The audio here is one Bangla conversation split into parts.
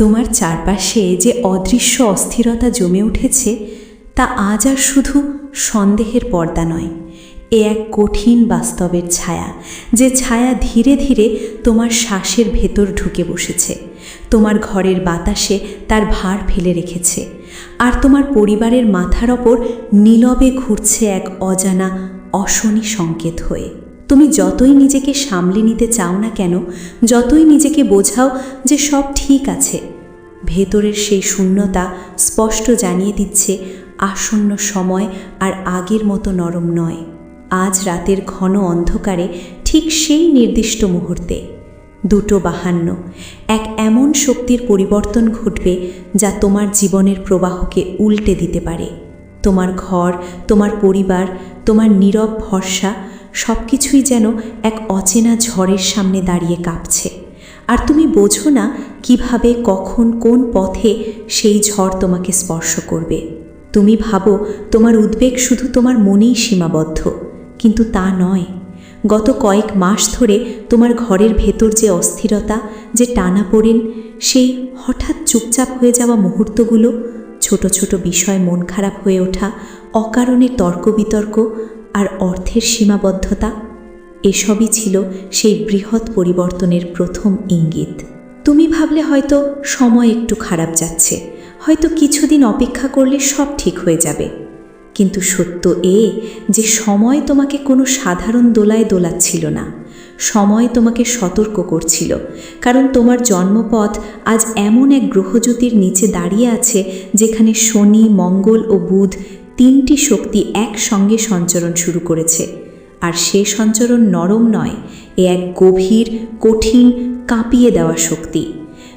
তোমার চারপাশে যে অদৃশ্য অস্থিরতা জমে উঠেছে, তা আজ আর শুধু সন্দেহের পর্দা নয়। এ এক কঠিন বাস্তবের ছায়া, যে ছায়া ধীরে ধীরে তোমার শ্বাসের ভেতর ঢুকে বসেছে। তোমার ঘরের বাতাসে তার ভার ফেলে রেখেছে। আর তোমার পরিবারের মাথার ওপর নীলবে ঘুরছে এক অজানা, অশনি সংকেত হয়ে। তুমি যতই নিজেকে সামলে নিতে চাও না কেন, যতই নিজেকে বোঝাও যে সব ঠিক আছে ভেতরের সেই শূন্যতা স্পষ্ট জানিয়ে দিচ্ছে, আসন্ন সময় আর আগের মতো নরম নয়। আজ রাতের ঘন অন্ধকারে ঠিক সেই নির্দিষ্ট মুহূর্তে। দুটো বাহান্ন। এক এমন শক্তির পরিবর্তন ঘটবে যা তোমার জীবনের প্রবাহকে উল্টে দিতে পারে। তোমার ঘর, তোমার পরিবার, তোমার নীরব ভরসা সব কিছুই যেন এক অচেনা ঝড়ের সামনে দাঁড়িয়ে কাঁপছে। আর তুমি বোঝো না কীভাবে, কখন, কোন পথে সেই ঝড় তোমাকে স্পর্শ করবে। তুমি ভাবো, তোমার উদ্বেগ শুধু তোমার মনেই সীমাবদ্ধ, কিন্তু তা নয়। গত কয়েক মাস ধরে তোমার ঘরের ভেতর যে অস্থিরতা, যে টানা পড়েন সেই হঠাৎ চুপচাপ হয়ে যাওয়া মুহূর্তগুলো, ছোট ছোট বিষয় মন খারাপ হয়ে ওঠা, অকারণে তর্ক বিতর্ক আর অর্থের সীমাবদ্ধতা এসবই ছিল সেই বৃহৎ পরিবর্তনের প্রথম ইঙ্গিত। তুমি ভাবলে হয়তো সময় একটু খারাপ যাচ্ছে, হয়তো কিছুদিন অপেক্ষা করলে সব ঠিক হয়ে যাবে। কিন্তু সত্য এ যে সময় তোমাকে কোনো সাধারণ দোলায় দোলাচ্ছিল না, সময় তোমাকে সতর্ক করছিল, কারণ তোমার জন্মপথ আজ এমন এক গ্রহজ্যোতির নিচে দাঁড়িয়ে আছে যেখানে শনি, মঙ্গল ও বুধ তিনটি শক্তি একসঙ্গে সঞ্চরণ শুরু করেছে। আর সে সঞ্চরণ নরম নয়, এ এক গভীর, কঠিন, কাঁপিয়ে দেওয়া শক্তি।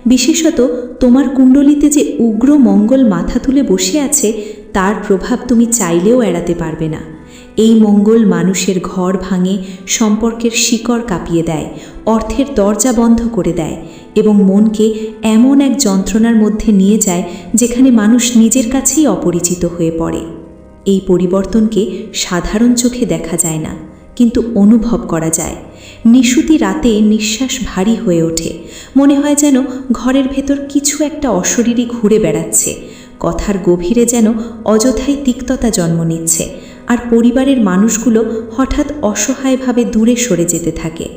বিশেষত তোমার কুণ্ডলিতে যে উগ্র মঙ্গল মাথা তুলে বসে আছে, তার প্রভাব তুমি চাইলেও এড়াতে পারবে না। এই মঙ্গল মানুষের ঘর ভাঙে সম্পর্কের শিকড় কাঁপিয়ে দেয়, অর্থের দরজা বন্ধ করে দেয় এবং মনকে এমন এক যন্ত্রণার মধ্যে নিয়ে যায় যেখানে মানুষ নিজের কাছেই অপরিচিত হয়ে পড়ে। এই পরিবর্তনকে সাধারণ চোখে দেখা যায় না। কিন্তু অনুভব করা যায়। নিশুতি রাতে নিঃশ্বাস ভারী হয়ে ওঠে। মনে হয় যেন ঘরের ভেতর কিছু একটা অশরীরী ঘুরে বেড়াচ্ছে। কথার গভীরে যেন অযথাই তিক্ততা জন্ম নিচ্ছে। আর পরিবারের মানুষগুলো হঠাৎ অসহায়ভাবে দূরে সরে যেতে থাকে।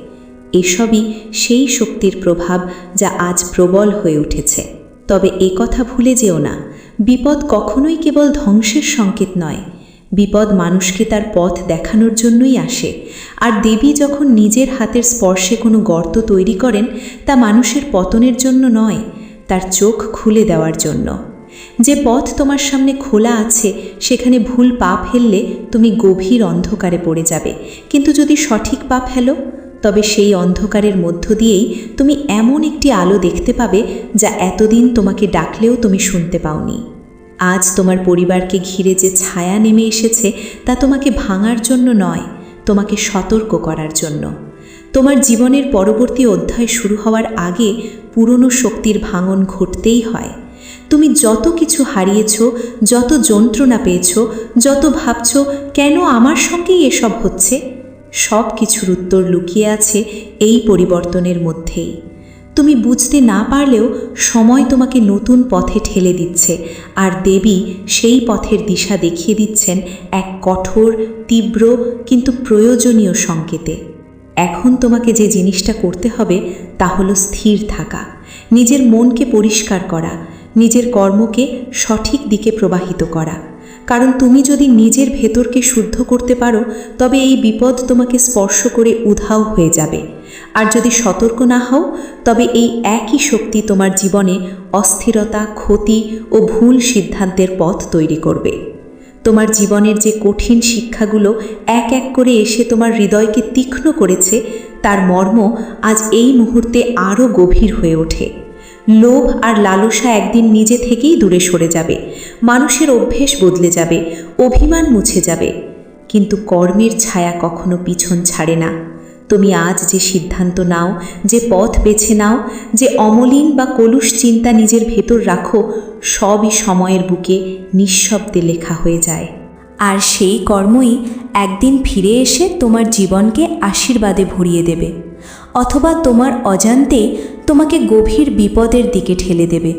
এসবই সেই শক্তির প্রভাব যা আজ প্রবল হয়ে উঠেছে। তবে এ কথা ভুলে যেও না। বিপদ কখনোই কেবল ধ্বংসের সংকেত নয়। বিপদ মানুষকে তার পথ দেখানোর জন্যই আসে। আর দেবী যখন নিজের হাতের স্পর্শে কোনো গর্ত তৈরি করেন, তা মানুষের পতনের জন্য নয়, তার চোখ খুলে দেওয়ার জন্য। যে পথ তোমার সামনে খোলা আছে, সেখানে ভুল পা ফেললে তুমি গভীর অন্ধকারে পড়ে যাবে। কিন্তু যদি সঠিক পা ফেলো, তবে সেই অন্ধকারের মধ্য দিয়েই তুমি এমন একটি আলো দেখতে পাবে, যা এতদিন তোমাকে ডাকলেও তুমি শুনতে পাওনি। আজ তোমার পরিবারকে ঘিরে যে ছায়া নেমে এসেছে, তা তোমাকে ভাঙার জন্য নয়, তোমাকে সতর্ক করার জন্য। তোমার জীবনের পরবর্তী অধ্যায় শুরু হওয়ার আগে পুরনো শক্তির ভাঙন ঘটতেই হয়। তুমি যত কিছু হারিয়েছ, যত যন্ত্রণা পেয়েছ, যত ভাবছ, কেন আমার সঙ্গেই এসব হচ্ছে? সব কিছুর উত্তর লুকিয়ে আছে এই পরিবর্তনের মধ্যেই। তুমি বুঝতে না পারলেও সময় তোমাকে নতুন পথে ঠেলে দিচ্ছে। আর দেবী সেই পথের দিশা দেখিয়ে দিচ্ছেন এক কঠোর, তীব্র, কিন্তু প্রয়োজনীয় সংকেতে। এখন তোমাকে যে জিনিসটা করতে হবে, তা হলো স্থির থাকা। নিজের মনকে পরিষ্কার করা, নিজের কর্মকে সঠিক দিকে প্রবাহিত করা। কারণ তুমি যদি নিজের ভেতরকে শুদ্ধ করতে পারো, তবে এই বিপদ তোমাকে স্পর্শ করে উধাও হয়ে যাবে। আর যদি সতর্ক না হও, তবে এই একই শক্তি তোমার জীবনে অস্থিরতা, ক্ষতি ও ভুল সিদ্ধান্তের পথ তৈরি করবে। তোমার জীবনের যে কঠিন শিক্ষাগুলো এক এক করে এসে তোমার হৃদয়কে তীক্ষ্ণ করেছে, তার মর্ম আজ এই মুহূর্তে আরও গভীর হয়ে ওঠে। লোভ আর লালসা একদিন নিজে থেকেই দূরে সরে যাবে, মানুষের অভ্যেস বদলে যাবে, অভিমান মুছে যাবে। কিন্তু কর্মের ছায়া কখনো পিছন ছাড়ে না। তুমি আজ যে সিদ্ধান্ত নাও, যে পথ বেছে নাও, যে অমলিন বা কলুষ চিন্তা নিজের ভেতর রাখো, সবই সময়ের বুকে নিঃশব্দে লেখা হয়ে যায়। আর সেই কর্মই একদিন ফিরে এসে তোমার জীবনকে আশীর্বাদে ভরিয়ে দেবে, অথবা তোমার অজান্তে তোমাকে গভীর বিপদের দিকে ঠেলে দেবে।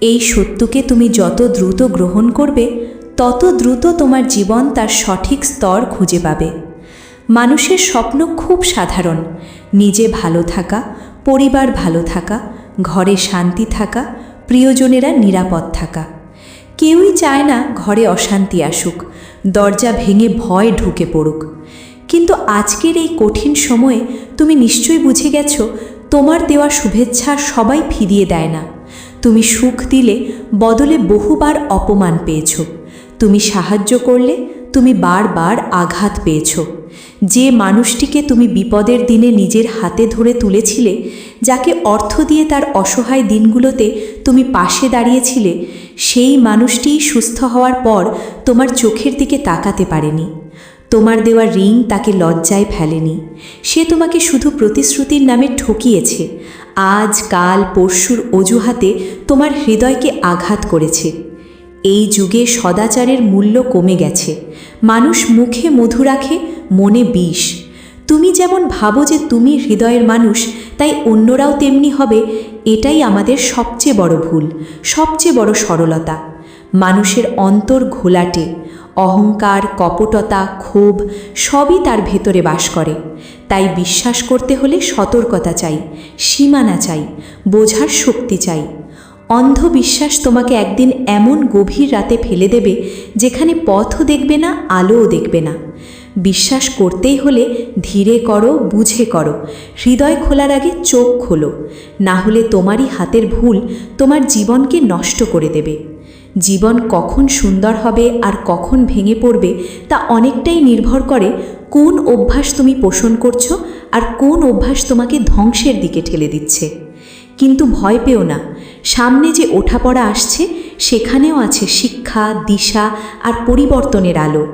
এই সত্যকে তুমি যত দ্রুত গ্রহণ করবে, তত দ্রুত তোমার জীবন তার সঠিক স্তর খুঁজে পাবে। মানুষের স্বপ্ন খুব সাধারণ। নিজে ভালো থাকা, পরিবার ভালো থাকা, ঘরে শান্তি থাকা, প্রিয়জনেরা নিরাপদ থাকা। কেউই চায় না ঘরে অশান্তি আসুক, দরজা ভেঙে ভয় ঢুকে পড়ুক। কিন্তু আজকের এই কঠিন সময়ে তুমি নিশ্চয়ই বুঝে গেছো, তোমার দেওয়া শুভেচ্ছা সবাই ফিরিয়ে দেয় না। তুমি সুখ দিলে বদলে বহুবার অপমান পেয়েছ। তুমি সাহায্য করলে তুমি বারবার আঘাত পেয়েছ। যে মানুষটিকে তুমি বিপদের দিনে নিজের হাতে ধরে তুলেছিলে, যাকে অর্থ দিয়ে তার অসহায় দিনগুলোতে তুমি পাশে দাঁড়িয়েছিলে, সেই মানুষটিই সুস্থ হওয়ার পর তোমার চোখের দিকে তাকাতে পারেনি। তোমার দেওয়া রিং তাকে লজ্জায় ফেলেনি। সে তোমাকে শুধু প্রতিশ্রুতির নামে ঠকিয়েছে। আজ, কাল, পরশুর অজুহাতে তোমার হৃদয়কে আঘাত করেছে। এই যুগে সদাচারের মূল্য কমে গেছে। মানুষ মুখে মধু রাখে, মনে বিষ। তুমি যেমন ভাবো যে তুমি হৃদয়ের মানুষ, তাই অন্যরাও তেমনি হবে। এটাই আমাদের সবচেয়ে বড় ভুল, সবচেয়ে বড় সরলতা। মানুষের অন্তর ঘোলাটে, অহংকার, কপটতা, ক্ষোভ সবই তার ভেতরে বাস করে। তাই বিশ্বাস করতে হলে সতর্কতা চাই, সীমানা চাই, বোঝার শক্তি চাই। অন্ধবিশ্বাস তোমাকে একদিন এমন গভীর রাতে ফেলে দেবে, যেখানে পথও দেখবে না, আলোও দেখবে না। বিশ্বাস করতেই হলে ধীরে করো, বুঝে করো। হৃদয় খোলার আগে চোখ খোলো। না হলে তোমারই হাতের ভুল তোমার জীবনকে নষ্ট করে দেবে। জীবন কখন সুন্দর হবে আর কখন ভেঙে পড়বে, তা অনেকটাই নির্ভর করে কোন অভ্যাস তুমি পোষণ করছ আর কোন অভ্যাস তোমাকে ধ্বংসের দিকে ঠেলে দিচ্ছে। কিন্তু ভয় পেও না। সামনে যে ওঠাপড়া আসছে, সেখানেও আছে শিক্ষা, দিশা আর পরিবর্তনের আলো।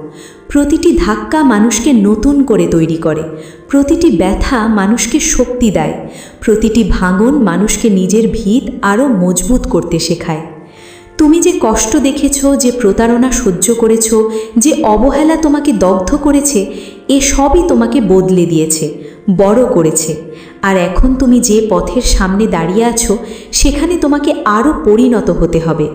প্রতিটি ধাক্কা মানুষকে নতুন করে তৈরি করে। প্রতিটি ব্যথা মানুষকে শক্তি দেয়। প্রতিটি ভাঙন মানুষকে নিজের ভিত আরও মজবুত করতে শেখায়। তুমি যে কষ্ট দেখেছ, যে প্রতারণা সহ্য করেছ, যে অবহেলা তোমাকে দগ্ধ করেছে এ সবই তোমাকে বদলে দিয়েছে, বড় করেছে। আর এখন তুমি যে পথের সামনে দাঁড়িয়ে আছো, সেখানে তোমাকে আরও পরিণত হতে হবে।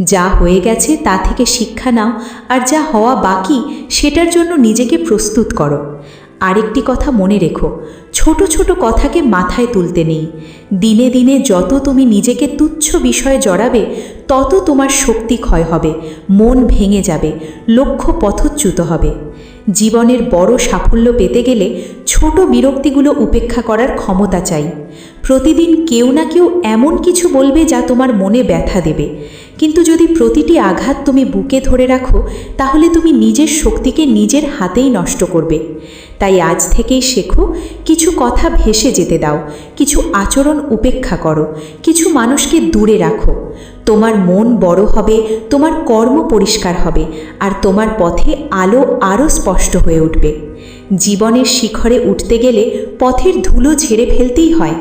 যা হয়ে গেছে তা থেকে শিক্ষা নাও, আর যা হওয়া বাকি, সেটার জন্য নিজেকে প্রস্তুত করো। আরেকটি কথা মনে রেখো, ছোট ছোট কথাকে মাথায় তুলতে নেই। দিনে দিনে যত তুমি নিজেকে তুচ্ছ বিষয়ে জড়াবে, তত তোমার শক্তি ক্ষয় হবে, মন ভেঙে যাবে লক্ষ্য পথচ্যুত হবে। জীবনের বড় সাফল্য পেতে গেলে ছোট বিরক্তিগুলো উপেক্ষা করার ক্ষমতা চাই। প্রতিদিন কেউ না কেউ এমন কিছু বলবে যা তোমার মনে ব্যথা দেবে। কিন্তু যদি প্রতিটি আঘাত তুমি বুকে ধরে রাখো, তাহলে তুমি নিজের শক্তিকে নিজের হাতেই নষ্ট করবে। তাই আজ থেকেই শেখো, কিছু কথা ভেসে যেতে দাও, কিছু আচরণ উপেক্ষা করো, কিছু মানুষকে দূরে রাখো। তোমার মন বড় হবে, তোমার কর্ম পরিষ্কার হবে, আর তোমার পথে আলো আরও স্পষ্ট হয়ে উঠবে। জীবনের শিখরে উঠতে গেলে পথের ধুলো ঝেড়ে ফেলতেই হয়।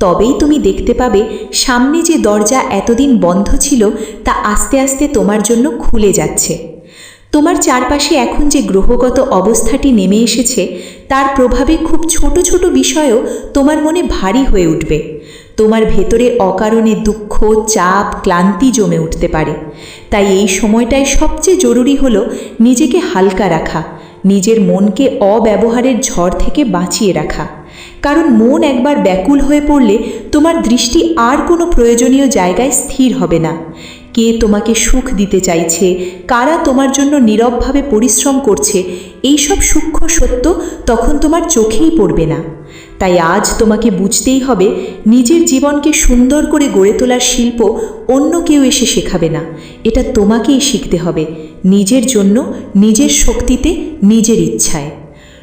তবেই তুমি দেখতে পাবে, সামনে যে দরজা এতদিন বন্ধ ছিল, তা আস্তে আস্তে তোমার জন্য খুলে যাচ্ছে। তোমার চারপাশে এখন যে গ্রহগত অবস্থাটি নেমে এসেছে, তার প্রভাবে খুব ছোট ছোট বিষয়ও তোমার মনে ভারী হয়ে উঠবে। তোমার ভেতরে অকারণে দুঃখ, চাপ, ক্লান্তি জমে উঠতে পারে। তাই এই সময়টায় সবচেয়ে জরুরি হলো নিজেকে হালকা রাখা, নিজের মনকে অব্যবহারের ঝড় থেকে বাঁচিয়ে রাখা। কারণ মন একবার ব্যাকুল হয়ে পড়লে তোমার দৃষ্টি আর কোনো প্রয়োজনীয় জায়গায় স্থির হবে না। কে তোমাকে সুখ দিতে চাইছে, কারা তোমার জন্য নীরবভাবে পরিশ্রম করছে, এইসব সূক্ষ্ম সত্য তখন তোমার চোখেই পড়বে না। তাই আজ তোমাকে বুঝতেই হবে নিজের জীবনকে সুন্দর করে গড়ে তোলার শিল্প অন্য কেউ এসে শেখাবে না। এটা তোমাকেই শিখতে হবে, নিজের জন্য, নিজের শক্তিতে, নিজের ইচ্ছায়।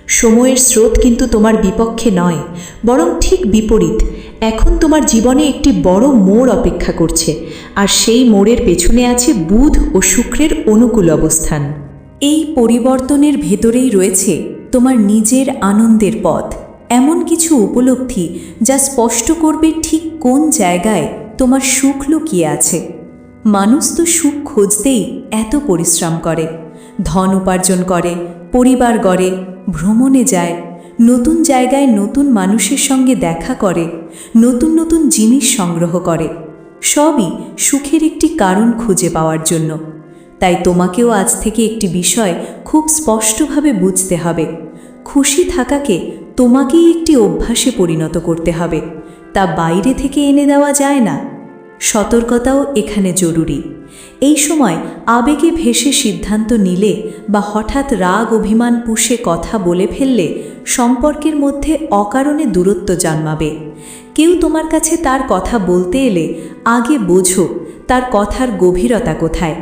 সময়ের স্রোত কিন্তু তোমার বিপক্ষে নয়, বরং ঠিক বিপরীত। এখন তোমার জীবনে একটি বড় মোড় অপেক্ষা করছে, আর সেই মোড়ের পেছনে আছে বুধ ও শুক্রের অনুকূল অবস্থান। এই পরিবর্তনের ভেতরেই রয়েছে তোমার নিজের আনন্দের পথ। এমন কিছু উপলব্ধি যা স্পষ্ট করবে ঠিক কোন জায়গায় তোমার সুখ লুকিয়ে আছে। মানুষ তো সুখ খুঁজতেই এত পরিশ্রম করে। ধন উপার্জন করে, পরিবার গড়ে, ভ্রমণে যায়, নতুন জায়গায় নতুন মানুষের সঙ্গে দেখা করে, নতুন নতুন জিনিস সংগ্রহ করে। সবই সুখের একটি কারণ খুঁজে পাওয়ার জন্য। তাই তোমাকেও আজ থেকে একটি বিষয় খুব স্পষ্টভাবে বুঝতে হবে। খুশি থাকাকে তোমাকেই একটি অভ্যাসে পরিণত করতে হবে। তা বাইরে থেকে এনে দেওয়া যায় না। সতর্কতাও এখানে জরুরি। এই সময় আবেগে ভেসে সিদ্ধান্ত নিলে বা হঠাৎ রাগ, অভিমান, পুষে কথা বলে ফেললে সম্পর্কের মধ্যে অকারণে দূরত্ব জন্মাবে। কেউ তোমার কাছে তার কথা বলতে এলে আগে বোঝো তার কথার গভীরতা কোথায়,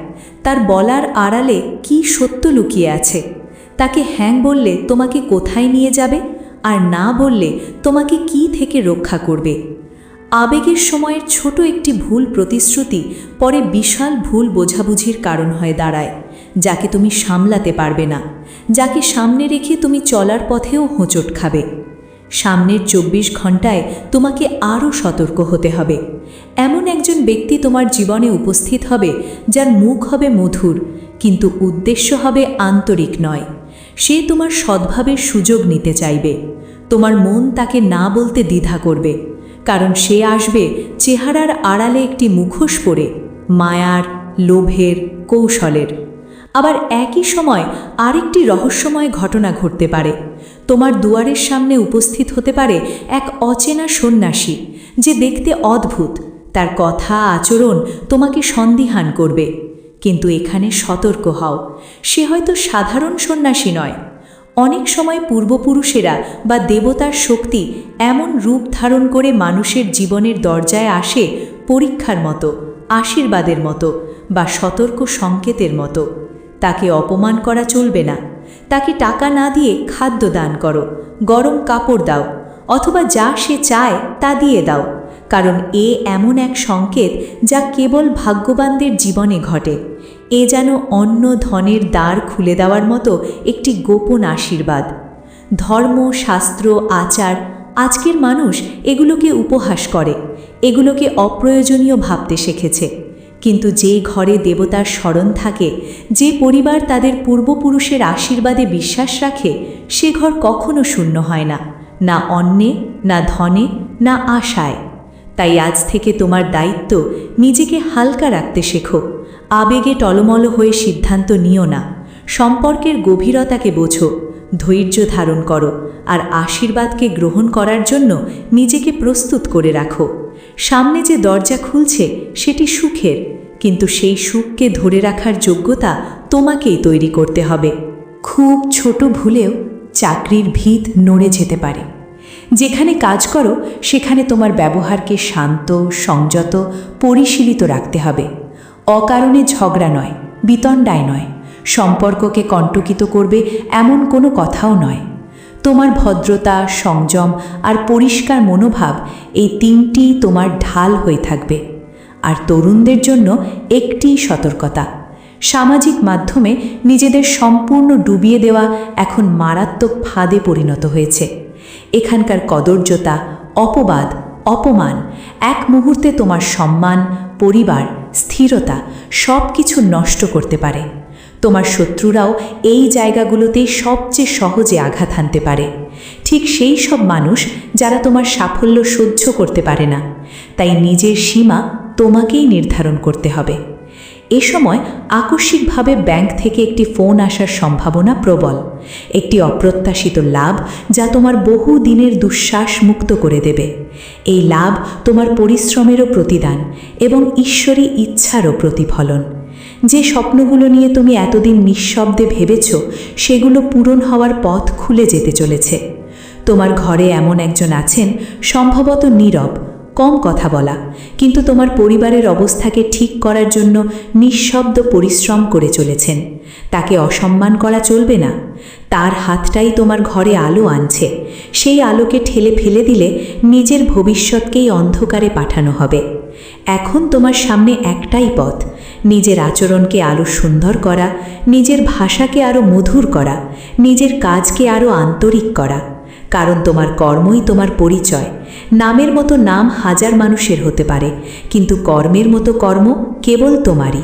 তার বলার আড়ালে কি সত্য লুকিয়ে আছে। তাকে হ্যাং বললে তোমাকে কোথায় নিয়ে যাবে? আর না বললে তোমাকে কি থেকে রক্ষা করবে? আবেগের সময়ের ছোট একটি ভুল প্রতিশ্রুতি পরে বিশাল ভুল বোঝাবুঝির কারণ হয়ে দাঁড়ায়, যাকে তুমি সামলাতে পারবে না, যাকে সামনে রেখে তুমি চলার পথেও হোঁচট খাবে। সামনের চব্বিশ ঘন্টায় তোমাকে আরও সতর্ক হতে হবে। এমন একজন ব্যক্তি তোমার জীবনে উপস্থিত হবে, যার মুখ হবে মধুর, কিন্তু উদ্দেশ্য হবে আন্তরিক নয়। সে তোমার সদ্ভাবের সুযোগ নিতে চাইবে। তোমার মন তাকে না বলতে দ্বিধা করবে, কারণ সে আসবে চেহারার আড়ালে একটি মুখোশ পরে, মায়ার, লোভের, কৌশলের। আবার একই সময় আরেকটি রহস্যময় ঘটনা ঘটতে পারে। তোমার দুয়ারের সামনে উপস্থিত হতে পারে এক অচেনা সন্ন্যাসী, যে দেখতে অদ্ভুত। তার কথা, আচরণ তোমাকে সন্দিহান করবে। কিন্তু এখানে সতর্ক হও। সে হয়তো সাধারণ সন্ন্যাসী নয়। অনেক সময় পূর্বপুরুষেরা বা দেবতার শক্তি এমন রূপ ধারণ করে মানুষের জীবনের দরজায় আসে পরীক্ষার মতো, আশীর্বাদের মতো বা সতর্ক সংকেতের মতো। তাকে অপমান করা চলবে না। তাকে টাকা না দিয়ে খাদ্য দান করো, গরম কাপড় দাও, অথবা যা সে চায় তা দিয়ে দাও। কারণ এ এমন এক সংকেত যা কেবল ভাগ্যবানদের জীবনে ঘটে। এ যেন অন্য ধনের দ্বার খুলে দেওয়ার মতো একটি গোপন আশীর্বাদ। ধর্ম, শাস্ত্র, আচার, আজকের মানুষ এগুলোকে উপহাস করে, এগুলোকে অপ্রয়োজনীয় ভাবতে শিখেছে। কিন্তু যে ঘরে দেবতার স্মরণ থাকে, যে পরিবার তাদের পূর্বপুরুষের আশীর্বাদে বিশ্বাস রাখে, সে ঘর কখনো শূন্য হয় না না অন্নে, না ধনে, না আশায়। তাই আজ থেকে তোমার দায়িত্ব নিজেকে হালকা রাখতে শেখো। আবেগে টলমল হয়ে সিদ্ধান্ত নিও না। সম্পর্কের গভীরতাকে বোঝো। ধৈর্য ধারণ করো। আর আশীর্বাদকে গ্রহণ করার জন্য নিজেকে প্রস্তুত করে রাখো। সামনে যে দরজা খুলছে, সেটি সুখের। কিন্তু সেই সুখকে ধরে রাখার যোগ্যতা তোমাকেই তৈরি করতে হবে। খুব ছোট ভুলেও চাকরির ভিত নড়ে যেতে পারে। যেখানে কাজ করো, সেখানে তোমার ব্যবহারকে শান্ত, সংযত, পরিশীলিত রাখতে হবে। অকারণে ঝগড়া নয়, বিতণ্ডায় নয়। সম্পর্ককে কণ্টকিত করবে এমন কোনো কথাও নয়। তোমার ভদ্রতা, সংযম আর পরিষ্কার মনোভাব এই তিনটি তোমার ঢাল হয়ে থাকবে। আর তরুণদের জন্য একটি সতর্কতা। সামাজিক মাধ্যমে নিজেদের সম্পূর্ণ ডুবিয়ে দেওয়া এখন মারাত্মক ফাঁদে পরিণত হয়েছে। এখানকার কদর্যতা, অপবাদ, অপমান, এক মুহূর্তে তোমার সম্মান, পরিবার, স্থিরতা সব কিছু নষ্ট করতে পারে। তোমার শত্রুরাও এই জায়গাগুলোতেই সবচেয়ে সহজে আঘাত হানতে পারে। ঠিক সেই সব মানুষ যারা তোমার সাফল্য সহ্য করতে পারে না। তাই নিজের সীমা তোমাকেই নির্ধারণ করতে হবে। এ সময় আকস্মিকভাবে ব্যাংক থেকে একটি ফোন আসার সম্ভাবনা প্রবল। একটি অপ্রত্যাশিত লাভ যা তোমার বহু দিনের দুঃশ্বাস মুক্ত করে দেবে। এই লাভ তোমার পরিশ্রমেরও প্রতিদান এবং ঈশ্বরী ইচ্ছারও প্রতিফলন। যে স্বপ্নগুলো নিয়ে তুমি এতদিন নিঃশব্দে ভেবেছ, সেগুলো পূরণ হওয়ার পথ খুলে যেতে চলেছে। তোমার ঘরে এমন একজন আছেন, সম্ভবত নীরব কম কথা বলা, কিন্তু তোমার পরিবারের অবস্থাকে ঠিক করার জন্য নিঃশব্দ পরিশ্রম করে চলেছেন। তাকে অসম্মান করা চলবে না। তার হাতটাই তোমার ঘরে আলো আনছে। সেই আলোকে ঠেলে ফেলে দিলে নিজের ভবিষ্যৎকেই অন্ধকারে পাঠানো হবে। এখন তোমার সামনে একটাই পথ, নিজের আচরণকে আরও সুন্দর করা, নিজের ভাষাকে আরও মধুর করা, নিজের কাজকে আরও আন্তরিক করা। কারণ তোমার কর্মই তোমার পরিচয়। নামের মতো নাম হাজার মানুষের হতে পারে, কিন্তু কর্মের মতো কর্ম কেবল তোমারই।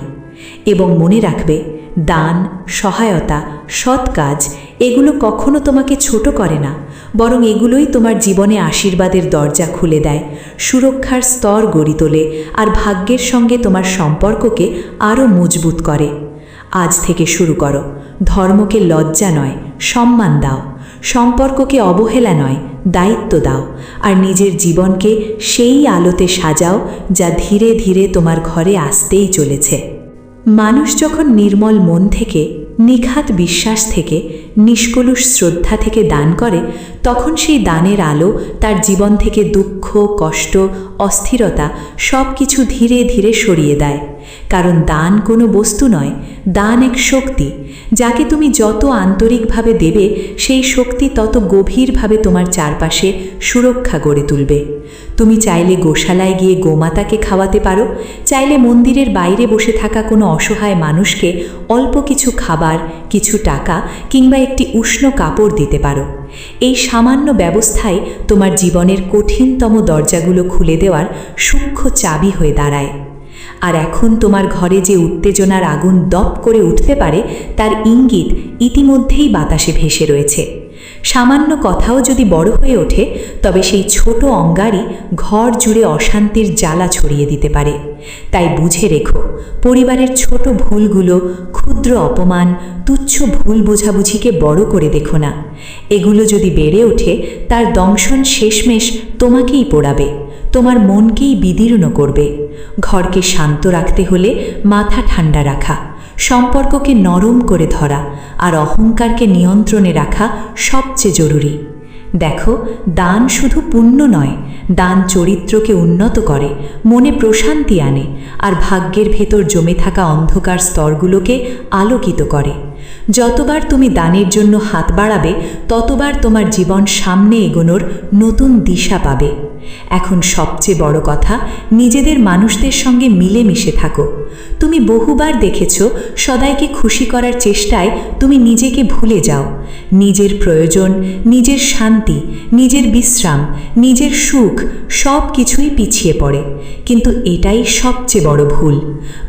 এবং মনে রাখবে, দান, সহায়তা, সৎ কাজ, এগুলো কখনো তোমাকে ছোট করে না, বরং এগুলোই তোমার জীবনে আশীর্বাদের দরজা খুলে দেয়, সুরক্ষার স্তর গড়ি তোলে, আর ভাগ্যের সঙ্গে তোমার সম্পর্ককে আরও মজবুত করে। আজ থেকে শুরু করো। ধর্মকে লজ্জা নয়, সম্মান দাও। সম্পর্ককে অবহেলা নয়, দায়িত্ব দাও, আর নিজের জীবনকে সেই আলোতে সাজাও যা ধীরে ধীরে তোমার ঘরে আসতেই চলেছে। মানুষ যখন নির্মল মন থেকে, নিখাত বিশ্বাস থেকে, নিষ্কলুষ শ্রদ্ধা থেকে দান করে, তখন সেই দানের আলো তার জীবন থেকে দুঃখ, কষ্ট, অস্থিরতা সব কিছু ধীরে ধীরে সরিয়ে দেয়। কারণ দান কোনো বস্তু নয়, দান এক শক্তি, যাকে তুমি যত আন্তরিকভাবে দেবে, সেই শক্তি তত গভীরভাবে তোমার চারপাশে সুরক্ষা গড়ে তুলবে। তুমি চাইলে গোশালায় গিয়ে গোমাতাকে খাওয়াতে পারো, চাইলে মন্দিরের বাইরে বসে থাকা কোনো অসহায় মানুষকে অল্প কিছু খাবার, কিছু টাকা কিংবা একটি উষ্ণ কাপড় দিতে পারো। এই সামান্য ব্যবস্থায় তোমার জীবনের কঠিনতম দরজাগুলো খুলে দেওয়ার সূক্ষ্ম চাবি হয়ে দাঁড়ায়। আর এখন তোমার ঘরে যে উত্তেজনার আগুন দপ করে উঠতে পারে, তার ইঙ্গিত ইতিমধ্যেই বাতাসে ভেসে রয়েছে। সামান্য কথাও যদি বড় হয়ে ওঠে, তবে সেই ছোট অঙ্গারই ঘর জুড়ে অশান্তির জ্বালা ছড়িয়ে দিতে পারে। তাই বুঝে রেখো, পরিবারের ছোট ভুলগুলো, ক্ষুদ্র অপমান, তুচ্ছ ভুল বোঝাবুঝিকে বড় করে দেখো না। এগুলো যদি বেড়ে ওঠে, তার দংশন শেষমেশ তোমাকেই পোড়াবে। তোমার মনকেই বিদীর্ণ করবে। ঘরকে শান্ত রাখতে হলে মাথা ঠান্ডা রাখা, সম্পর্ককে নরম করে ধরা আর অহংকারকে নিয়ন্ত্রণে রাখা সবচেয়ে জরুরি। দেখো, দান শুধু পুণ্য নয়, দান চরিত্রকে উন্নত করে, মনে প্রশান্তি আনে আর ভাগ্যের ভেতর জমে থাকা অন্ধকার স্তরগুলোকে আলোকিত করে। যতবার তুমি দানের জন্য হাত বাড়াবে, ততবার তোমার জীবন সামনে এগোনোর নতুন দিশা পাবে। এখন সবচেয়ে বড় কথা, নিজেদের মানুষদের সঙ্গে মিলেমিশে থাকো। তুমি বহুবার দেখেছ, সদাইকে খুশি করার চেষ্টায় তুমি নিজেকে ভুলে যাও। নিজের প্রয়োজন, নিজের শান্তি, নিজের বিশ্রাম, নিজের সুখ সব কিছুই পিছিয়ে পড়ে। কিন্তু এটাই সবচেয়ে বড় ভুল।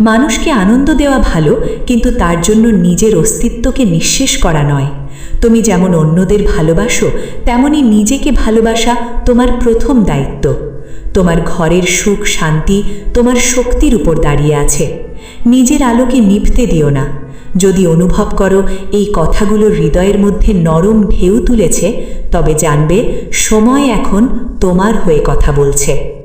মানুষকে আনন্দ দেওয়া ভালো, কিন্তু তার জন্য নিজের অস্তিত্বকে নিঃশেষ করা নয়। তুমি যেমন অন্যদের ভালোবাসো তেমনি নিজেকে ভালোবাসা তোমার প্রথম দায়িত্ব। তোমার ঘরের সুখ, শান্তি তোমার শক্তির উপর দাঁড়িয়ে আছে। নিজের আলোকে নিভতে দিও না। যদি অনুভব করো এই কথাগুলো হৃদয়ের মধ্যে নরম ঢেউ তুলেছে, তবে জানবে সময় এখন তোমার হয়ে কথা বলছে।